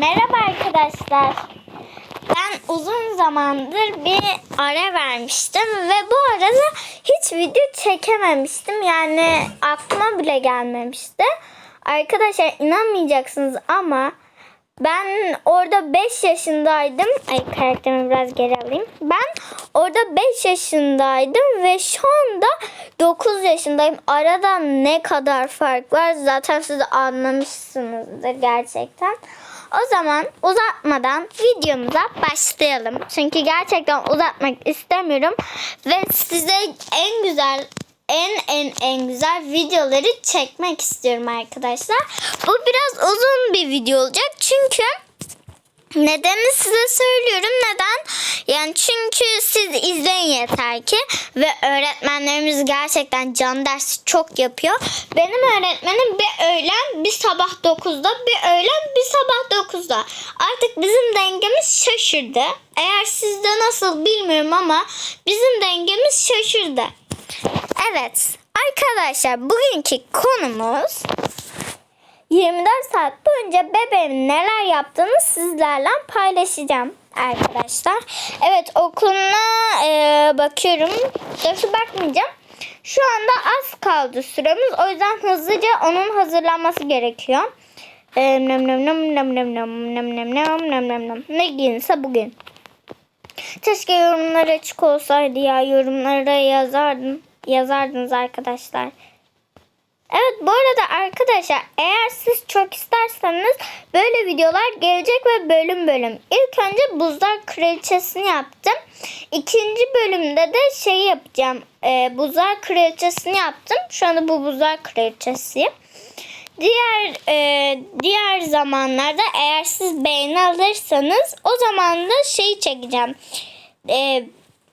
Merhaba arkadaşlar. Ben uzun zamandır bir ara vermiştim ve bu arada hiç video çekememiştim. Yani aklıma bile gelmemişti. Arkadaşlar inanmayacaksınız ama ben orada 5 yaşındaydım. Ay karakterimi biraz geri alayım. Ben orada 5 yaşındaydım ve şu anda 9 yaşındayım. Arada ne kadar fark var zaten siz anlamışsınızdır gerçekten. O zaman uzatmadan videomuza başlayalım. Çünkü gerçekten uzatmak istemiyorum. Ve size en güzel en en en güzel videoları çekmek istiyorum arkadaşlar. Bu biraz uzun bir video olacak çünkü Nedeni size söylüyorum. Neden? Yani çünkü siz izleyin yeter ki. Ve öğretmenlerimiz gerçekten can dersi çok yapıyor. Benim öğretmenim bir öğlen bir sabah 9'da bir öğlen bir sabah 9'da. Artık bizim dengemiz şaşırdı. Eğer sizde nasıl bilmiyorum ama bizim dengemiz şaşırdı. Evet arkadaşlar bugünkü konumuz 24 saat boyunca bebeğimin neler yaptığını sizlerle paylaşacağım arkadaşlar. Evet okuluna e, bakıyorum. Doğrusu bakmayacağım. Şu anda az kaldı süremiz. O yüzden hızlıca onun hazırlanması gerekiyor. E, nem nem nem nem nem nem nem nem nem nem nem nem. Ne giyinse bugün. Keşke yorumlar açık olsaydı ya. Yorumlara yazardın, yazardınız arkadaşlar. Evet bu arada arkadaşlar eğer siz çok isterseniz böyle videolar gelecek ve bölüm bölüm. İlk önce buzlar kraliçesini yaptım. İkinci bölümde de şey yapacağım. E, buzlar kraliçesini yaptım. Şu anda bu buzlar kraliçesi. Diğer e, diğer zamanlarda eğer siz beğeni alırsanız o zaman da şeyi çekeceğim. E,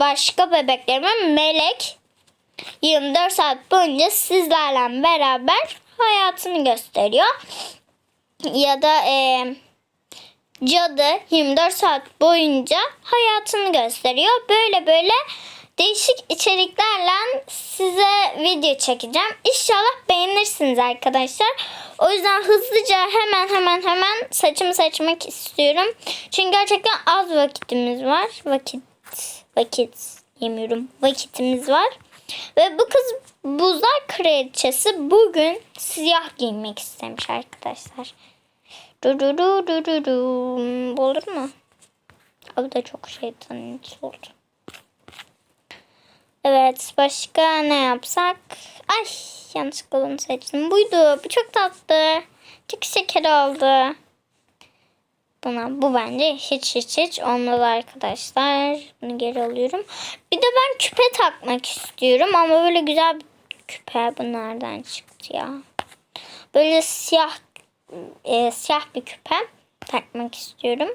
başka bebeklerime melek 24 saat boyunca sizlerle beraber hayatını gösteriyor. Ya da e, cadı 24 saat boyunca hayatını gösteriyor. Böyle böyle değişik içeriklerle size video çekeceğim. İnşallah beğenirsiniz arkadaşlar. O yüzden hızlıca hemen hemen hemen saçımı seçmek istiyorum. Çünkü gerçekten az vakitimiz var. Vakit vakit yemiyorum. Vakitimiz var. Ve bu kız buzlar kraliçesi bugün siyah giymek istemiş arkadaşlar. Du du du du du du. Olur mu? O da çok şeytanın oldu. Evet başka ne yapsak? Ay yanlışlıkla bunu seçtim. Buydu. Bu çok tatlı. Çok şeker oldu. Buna bu bence hiç hiç hiç olmalı arkadaşlar. Bunu geri alıyorum. Bir de ben küpe takmak istiyorum ama böyle güzel bir küpe bu nereden çıktı ya? Böyle siyah e, siyah bir küpe takmak istiyorum.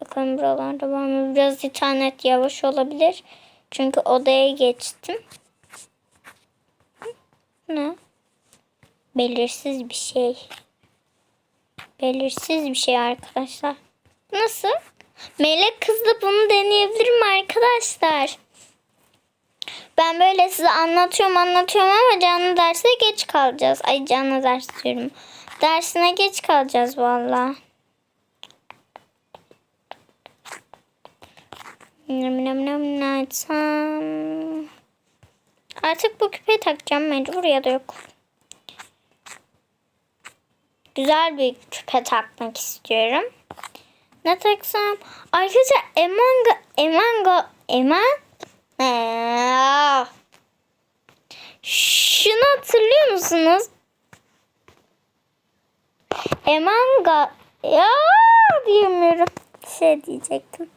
Bakalım buralarda var mı? Biraz internet yavaş olabilir. Çünkü odaya geçtim. Ne? Belirsiz bir şey. Belirsiz bir şey arkadaşlar. Nasıl? Melek kızla bunu deneyebilirim arkadaşlar. Ben böyle size anlatıyorum anlatıyorum ama canlı derse geç kalacağız. Ay canlı ders diyorum. Dersine geç kalacağız valla. Nem nem nem ne. Artık bu küpeyi takacağım mecbur ya da yok güzel bir küpe takmak istiyorum. Ne taksam? Arkadaşlar Emanga Emanga Eman ee, Şunu hatırlıyor musunuz? Emanga ya diyemiyorum. Şey diyecektim.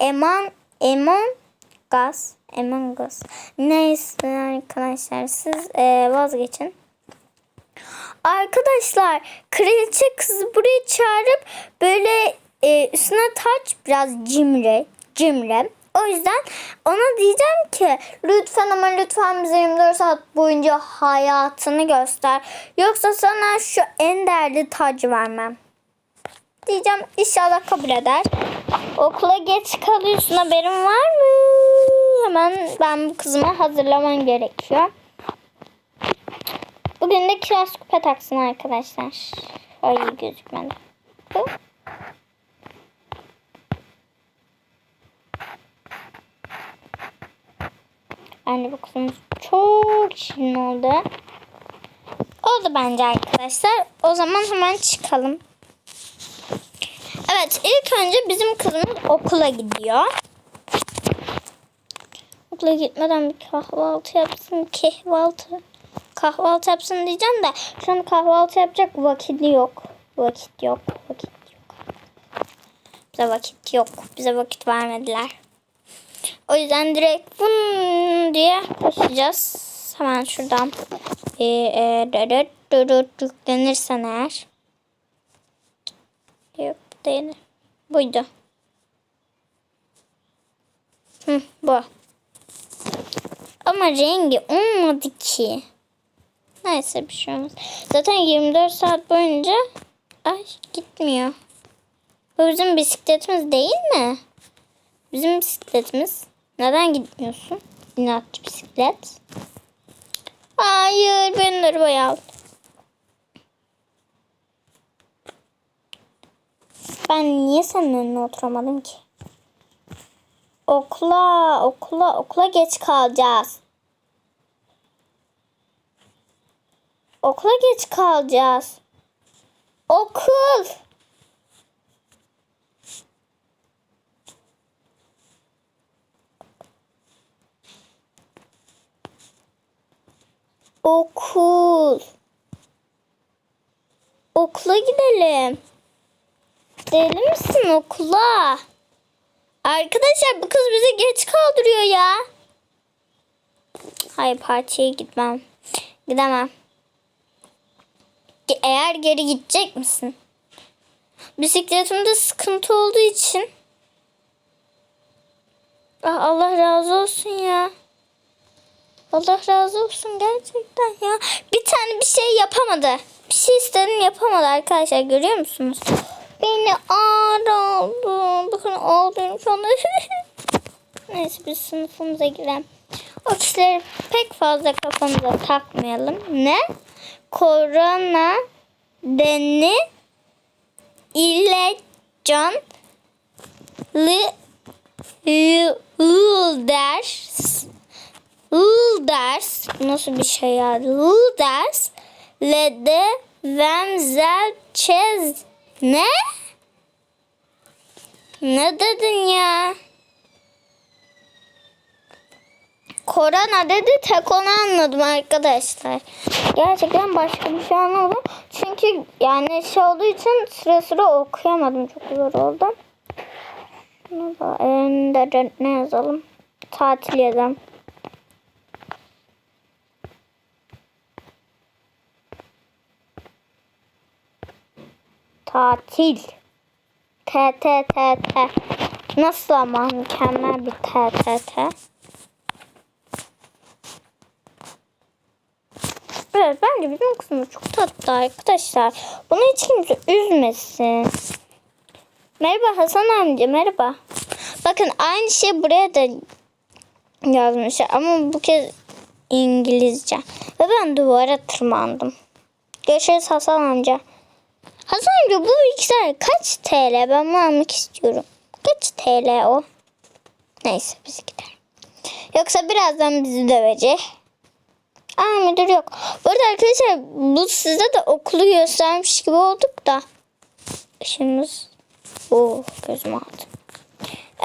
Eman Emon Gaz Emon Gaz. Neyse arkadaşlar siz e, vazgeçin. Arkadaşlar kraliçe kızı buraya çağırıp böyle e, üstüne taç biraz cimri, cimri. O yüzden ona diyeceğim ki lütfen ama lütfen bize 24 saat boyunca hayatını göster. Yoksa sana şu en değerli tacı vermem. Diyeceğim inşallah kabul eder. Okula geç kalıyorsun haberin var mı? Hemen ben bu kızıma hazırlamam gerekiyor. Bugün de kiraz kupa taksın arkadaşlar. Öyle gözükmedi. Hı? Anne bakımız çok şirin oldu. Oldu bence arkadaşlar. O zaman hemen çıkalım. Evet ilk önce bizim kızımız okula gidiyor. Okula gitmeden bir kahvaltı yapsın. Kahvaltı. Kahvaltı yapsın diyeceğim de şu an kahvaltı yapacak vakit yok. Vakit yok. Vakit yok. Bize vakit yok. Bize vakit vermediler. O yüzden direkt bun diye koşacağız. Hemen şuradan e, e, yüklenirsen eğer. Yok değil. Buydu. Hı, bu. Ama rengi olmadı ki. Neyse bir şey olmaz. Zaten 24 saat boyunca ay gitmiyor. Bu bizim bisikletimiz değil mi? Bizim bisikletimiz. Neden gitmiyorsun? İnatçı bisiklet. Hayır ben arabaya al. Ben niye senin önüne oturamadım ki? Okula, okula, okula geç kalacağız. Okula geç kalacağız. Okul. Okul. Okula gidelim. Deli misin okula? Arkadaşlar bu kız bizi geç kaldırıyor ya. Hayır partiye gitmem. Gidemem. Eğer geri gidecek misin? Bisikletimde sıkıntı olduğu için. Ah, Allah razı olsun ya. Allah razı olsun gerçekten ya. Bir tane bir şey yapamadı. Bir şey istedim yapamadı arkadaşlar görüyor musunuz? Beni aradı. Bakın ağlıyorum şu anda. Neyse biz sınıfımıza girelim. O kişileri pek fazla kafamıza takmayalım. Ne? Korona deni ile can lı ders ders nasıl bir şey ya? ders lede vemzel çez ne? Ne dedin ya? Korona dedi tek onu anladım arkadaşlar. Gerçekten başka bir şey anlamadım. Çünkü yani şey olduğu için sıra sıra okuyamadım. Çok zor oldu. Şunu da önünde ne yazalım? Tatil yazalım. Tatil. T T T T. Nasıl ama mükemmel bir T T T. Bizim kızımız çok tatlı arkadaşlar. Bunu hiç kimse üzmesin. Merhaba Hasan amca merhaba. Bakın aynı şey buraya da yazmışlar ama bu kez İngilizce. Ve ben duvara tırmandım. Görüşürüz Hasan amca. Hasan amca bu bilgisayar kaç TL? Ben bunu almak istiyorum. Kaç TL o? Neyse biz gidelim. Yoksa birazdan bizi dövecek. Aa müdür yok. Bu arada arkadaşlar bu size de okulu göstermiş gibi olduk da. Işığımız. Oh gözüm aldı.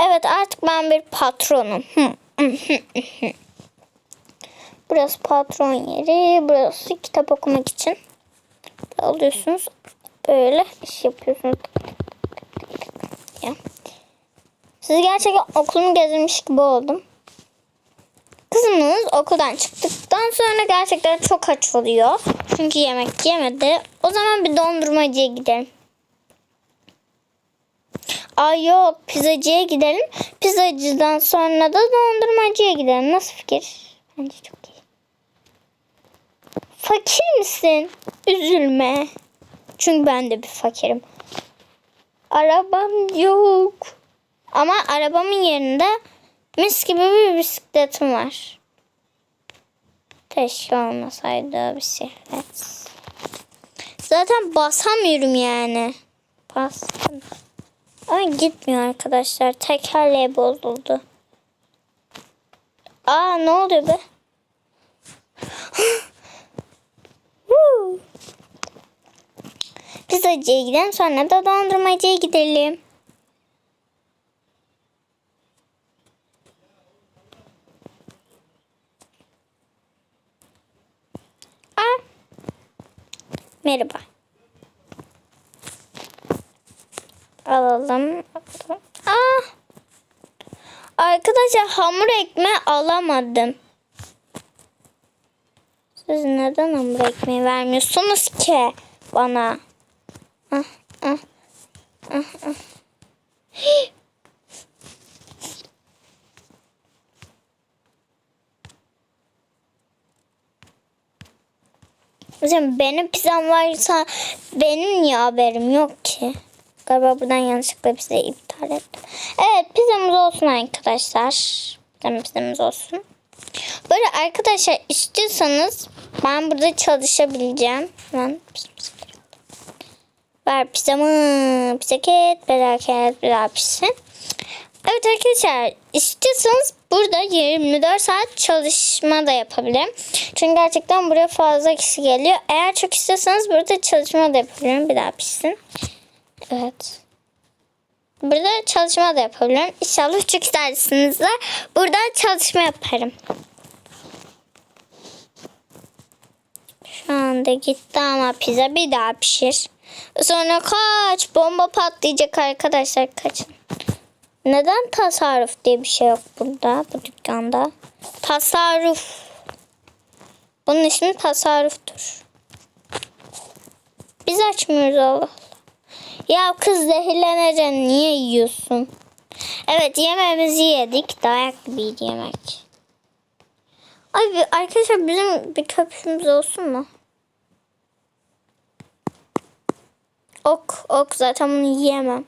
Evet artık ben bir patronum. burası patron yeri. Burası kitap okumak için. Alıyorsunuz. Böyle iş yapıyorsunuz. Ya. Siz gerçekten okulumu gezmiş gibi oldum. Kızımız okuldan çıktıktan sonra gerçekten çok aç oluyor. Çünkü yemek yemedi. O zaman bir dondurmacıya gidelim. Ay yok pizzacıya gidelim. Pizzacıdan sonra da dondurmacıya gidelim. Nasıl fikir? Bence çok iyi. Fakir misin? Üzülme. Çünkü ben de bir fakirim. Arabam yok. Ama arabamın yerinde mis gibi bir bisikletim var. Keşke olmasaydı bisiklet. Zaten basamıyorum yani. Bastım. Ama gitmiyor arkadaşlar. Tekerleği bozuldu. Aa ne oluyor be? Woo. Pizzacıya gidelim sonra da dondurmacıya gidelim. Aa. Merhaba. Alalım. Aa. Arkadaşlar hamur ekmeği alamadım. Siz neden hamur ekmeği vermiyorsunuz ki bana? Ah, ah, ah, ah. Hocam benim pizzam varsa benim niye haberim yok ki? Galiba buradan yanlışlıkla pizzayı iptal ettim. Evet pizzamız olsun arkadaşlar. Pizzamız, pizzamız olsun. Böyle arkadaşlar istiyorsanız ben burada çalışabileceğim. Ben Ver pizzamı. Pizza ket. Belaket. Bela pişsin. Evet arkadaşlar istiyorsanız burada 24 saat çalışma da yapabilirim. Çünkü gerçekten buraya fazla kişi geliyor. Eğer çok istiyorsanız burada çalışma da yapabilirim. Bir daha pişsin. Evet. Burada çalışma da yapabilirim. İnşallah çok istersiniz de burada çalışma yaparım. Şu anda gitti ama pizza bir daha pişir. Sonra kaç bomba patlayacak arkadaşlar kaçın. Neden tasarruf diye bir şey yok burada bu dükkanda? Tasarruf. Bunun ismi tasarruftur. Biz açmıyoruz Allah. Ya kız zehirleneceksin niye yiyorsun? Evet yemeğimizi yedik. Dayak gibiydi yemek. Ay bir- arkadaşlar bizim bir köpüşümüz olsun mu? Ok ok zaten bunu yiyemem.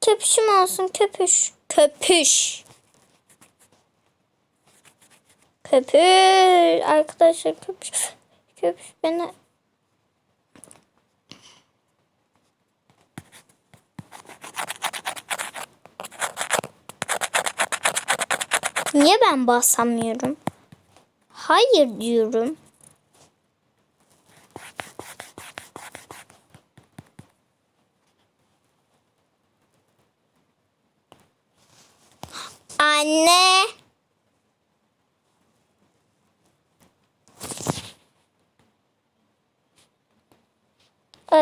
Köpüşüm olsun köpüş. Köpüş. Köpüş. Arkadaşlar köpüş. Köpüş beni. Niye ben basamıyorum? Hayır diyorum. Anne.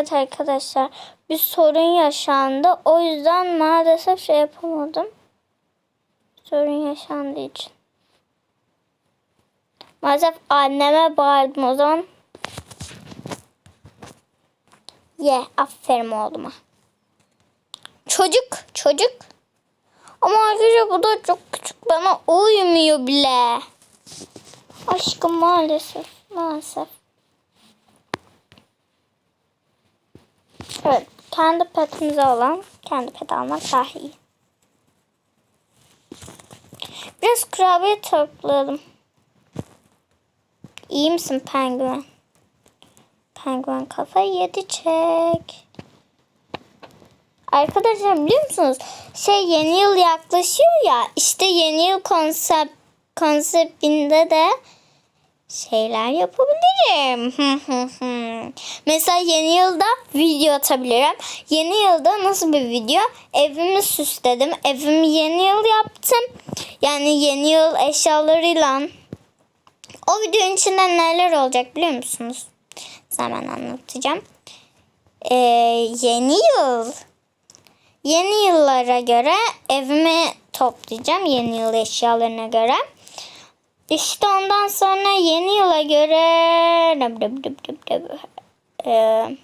Evet arkadaşlar bir sorun yaşandı. O yüzden maalesef şey yapamadım. Sorun yaşandığı için. Maalesef anneme bağırdım o zaman. Ye aferin oğluma. Çocuk çocuk. Ama arkadaşlar bu da çok küçük bana uymuyor bile. Aşkım maalesef maalesef. Evet kendi petimize olan kendi pet almak daha iyi. Biraz kurabiye toplayalım. İyi misin penguen? Penguen kafayı yedi çek. Arkadaşlar biliyor musunuz? Şey yeni yıl yaklaşıyor ya. İşte yeni yıl konsept konseptinde de şeyler yapabilirim. Mesela yeni yılda video atabilirim. Yeni yılda nasıl bir video? Evimi süsledim. Evimi yeni yıl yaptım. Yani yeni yıl eşyalarıyla. O videonun içinde neler olacak biliyor musunuz? Hemen anlatacağım. Ee, yeni yıl. Yeni yıllara göre evimi toplayacağım. Yeni yıl eşyalarına göre. İşte ondan sonra yeni yıla göre Ee,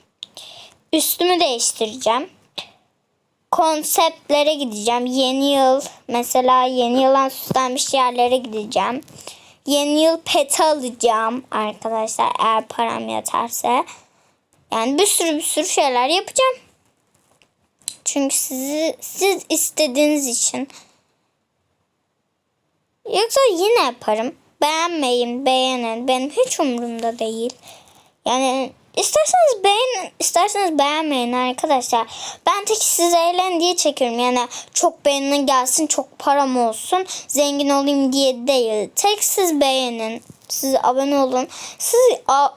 üstümü değiştireceğim. Konseptlere gideceğim. Yeni yıl mesela yeni yılan süslenmiş yerlere gideceğim. Yeni yıl peti alacağım arkadaşlar eğer param yeterse. Yani bir sürü bir sürü şeyler yapacağım. Çünkü sizi siz istediğiniz için. Yoksa yine yaparım. Beğenmeyin, beğenin. Benim hiç umurumda değil. Yani İsterseniz beğenin, isterseniz beğenmeyin arkadaşlar. Ben tek siz eğlen diye çekiyorum. Yani çok beğenin gelsin, çok param olsun, zengin olayım diye değil. Tek siz beğenin, siz abone olun. Siz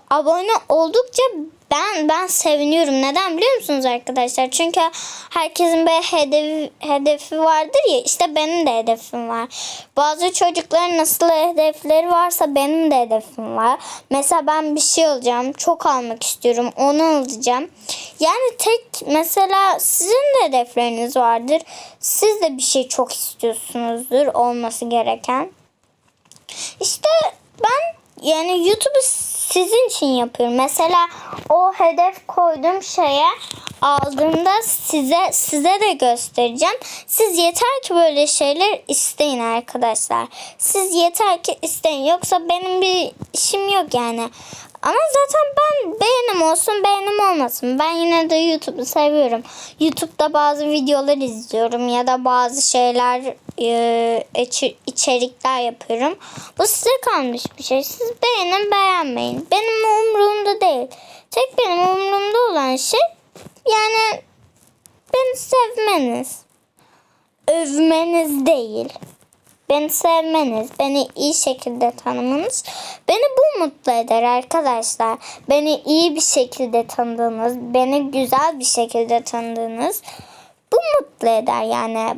abone oldukça ben ben seviniyorum. Neden biliyor musunuz arkadaşlar? Çünkü herkesin bir hedefi, hedefi vardır ya. İşte benim de hedefim var. Bazı çocukların nasıl hedefleri varsa benim de hedefim var. Mesela ben bir şey alacağım. Çok almak istiyorum. Onu alacağım. Yani tek mesela sizin de hedefleriniz vardır. Siz de bir şey çok istiyorsunuzdur olması gereken. İşte ben yani YouTube'u sizin için yapıyorum. Mesela o hedef koyduğum şeye aldığımda size size de göstereceğim. Siz yeter ki böyle şeyler isteyin arkadaşlar. Siz yeter ki isteyin. Yoksa benim bir işim yok yani. Ama zaten ben beğenim olsun beğenim olmasın. Ben yine de YouTube'u seviyorum. YouTube'da bazı videolar izliyorum ya da bazı şeyler e, içerikler yapıyorum. Bu size kalmış bir şey. Siz beğenin beğenmeyin. Benim umurumda değil. Tek benim umurumda olan şey yani beni sevmeniz. Övmeniz değil. Beni sevmeniz, beni iyi şekilde tanımanız beni bu mutlu eder arkadaşlar. Beni iyi bir şekilde tanıdığınız, beni güzel bir şekilde tanıdığınız bu mutlu eder yani.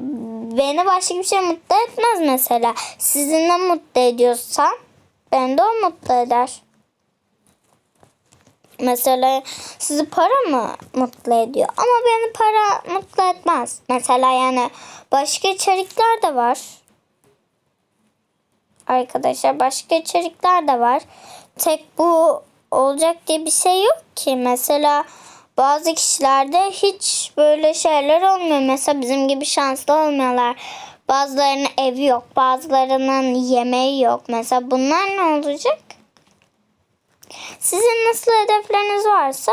Beni başka bir şey mutlu etmez mesela. Sizi ne mutlu ediyorsa beni de o mutlu eder. Mesela sizi para mı mutlu ediyor? Ama beni para mutlu etmez. Mesela yani başka içerikler de var arkadaşlar. Başka içerikler de var. Tek bu olacak diye bir şey yok ki. Mesela bazı kişilerde hiç böyle şeyler olmuyor. Mesela bizim gibi şanslı olmuyorlar. Bazılarının evi yok. Bazılarının yemeği yok. Mesela bunlar ne olacak? Sizin nasıl hedefleriniz varsa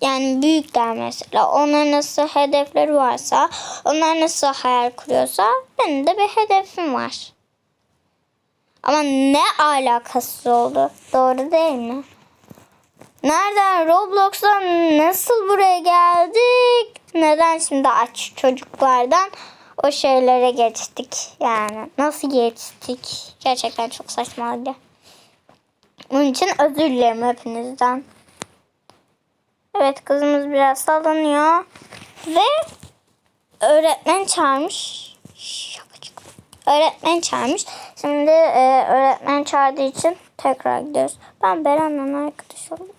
yani büyükler mesela onların nasıl hedefleri varsa onlar nasıl hayal kuruyorsa benim de bir hedefim var. Ama ne alakası oldu? Doğru değil mi? Nereden Roblox'tan nasıl buraya geldik? Neden şimdi aç çocuklardan o şeylere geçtik? Yani nasıl geçtik? Gerçekten çok saçmaydı. Bunun için özür dilerim hepinizden. Evet kızımız biraz sallanıyor. Ve öğretmen çağırmış. Öğretmen çağırmış. Şimdi e, öğretmen çağırdığı için tekrar gidiyoruz. Ben Beren'le arkadaş olayım.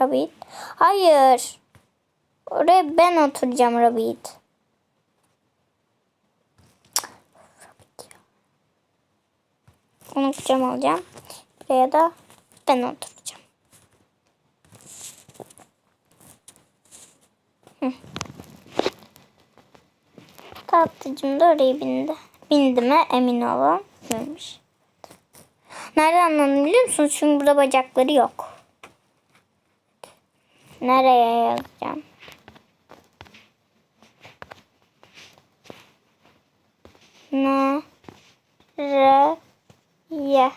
Rabbit. Hayır. Oraya ben oturacağım Rabbit. Onu kucağıma alacağım. Buraya da ben oturacağım. Hı. Tatlıcım da oraya bindi. Bindi mi emin. Binmiş. Nereden anladım biliyor musunuz? Çünkü burada bacakları yok. Nereye yazacağım? Ne? Re ye.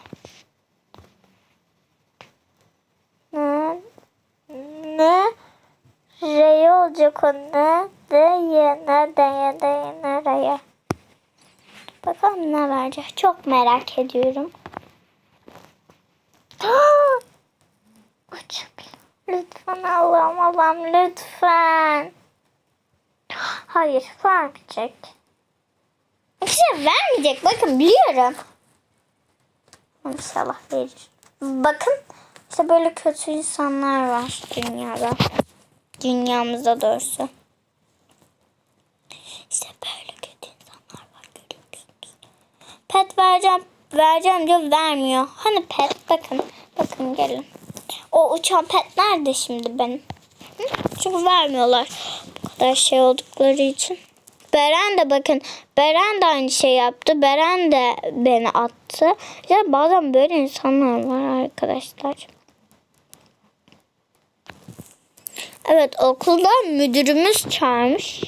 Ne? Ne? Re olacak o ne? De ye. Ne de ye de ye. Nereye? Bakalım ne verecek. Çok merak ediyorum. Açık. Lütfen Allah'ım Allah'ım lütfen. Hayır vermeyecek. Şey vermeyecek. Bakın biliyorum. İnşallah verir. Bakın işte böyle kötü insanlar var dünyada. Dünyamızda doğrusu. İşte böyle kötü insanlar var görüyorsunuz. Pet vereceğim, vereceğim diyor vermiyor. Hani pet bakın, bakın gelin. O uçan pet nerede şimdi benim? Çünkü vermiyorlar. Bu kadar şey oldukları için. Beren de bakın Beren de aynı şey yaptı. Beren de beni attı. Ya bazen böyle insanlar var arkadaşlar. Evet okulda müdürümüz çağırmış.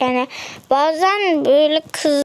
Yani bazen böyle kız